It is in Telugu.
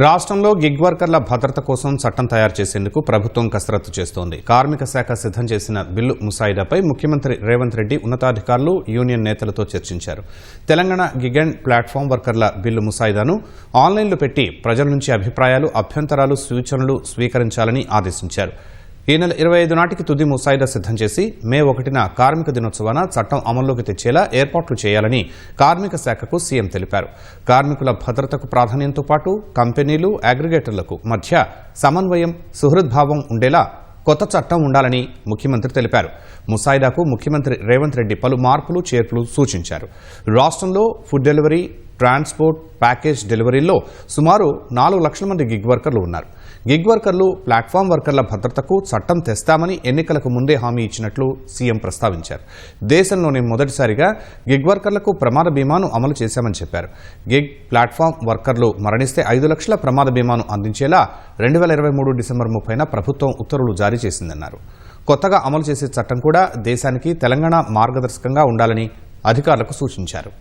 రాష్ట్రంలో గిగ్ వర్కర్ల భద్రత కోసం చట్టం తయారు చేసేందుకు ప్రభుత్వం కసరత్తు చేస్తోంది. కార్మిక శాఖ సిద్ధం చేసిన బిల్లు ముసాయిదాపై ముఖ్యమంత్రి రేవంత్ రెడ్డి ఉన్నతాధికారులు యూనియన్ నేతలతో చర్చించారు. తెలంగాణ గిగ్ అండ్ ప్లాట్ఫామ్ వర్కర్ల బిల్లు ముసాయిదాను ఆన్లైన్లో పెట్టి ప్రజల నుంచి అభిప్రాయాలు అభ్యంతరాలు సూచనలు స్వీకరించాలని ఆదేశించారు. ఈ నెల ఇరవై ఐదు నాటికి తుది ముసాయిదా సిద్ధం చేసి మే ఒకటిన కార్మిక దినోత్సవాన చట్టం అమల్లోకి తెచ్చేలా ఏర్పాట్లు చేయాలని కార్మిక శాఖకు సీఎం తెలిపారు. కార్మికుల భద్రతకు ప్రాధాన్యంతో పాటు కంపెనీలు అగ్రిగేటర్లకు మధ్య సమన్వయం సుహృద్భావం ఉండేలా కొత్త చట్టం ఉండాలని ముఖ్యమంత్రి తెలిపారు. ముసాయిదాకు ముఖ్యమంత్రి రేవంత్ రెడ్డి పలు మార్పులు చేర్పులు సూచించారు. రాష్ట్రంలో ఫుడ్ డెలివరీ ట్రాన్స్పోర్ట్ ప్యాకేజ్ డెలివరీల్లో సుమారు నాలుగు లక్షల మంది గిగ్ వర్కర్లు ఉన్నారు. గిగ్ వర్కర్లు ప్లాట్ఫామ్ వర్కర్ల భద్రతకు చట్టం తెస్తామని ఎన్నికలకు ముందే హామీ ఇచ్చినట్లు సీఎం ప్రస్తావించారు. దేశంలోనే మొదటిసారిగా గిగ్ వర్కర్లకు ప్రమాద బీమాను అమలు చేశామని చెప్పారు. గిగ్ ప్లాట్ఫామ్ వర్కర్లు మరణిస్తే ఐదు లక్షల ప్రమాద బీమాను అందించేలా రెండు వేల ఇరవై మూడు డిసెంబర్ ముప్పైన ప్రభుత్వం ఉత్తర్వులు జారీ చేసిందన్నారు. కొత్తగా అమలు చేసే చట్టం కూడా దేశానికి తెలంగాణ మార్గదర్శకంగా ఉండాలని అధికారులకు సూచించారు.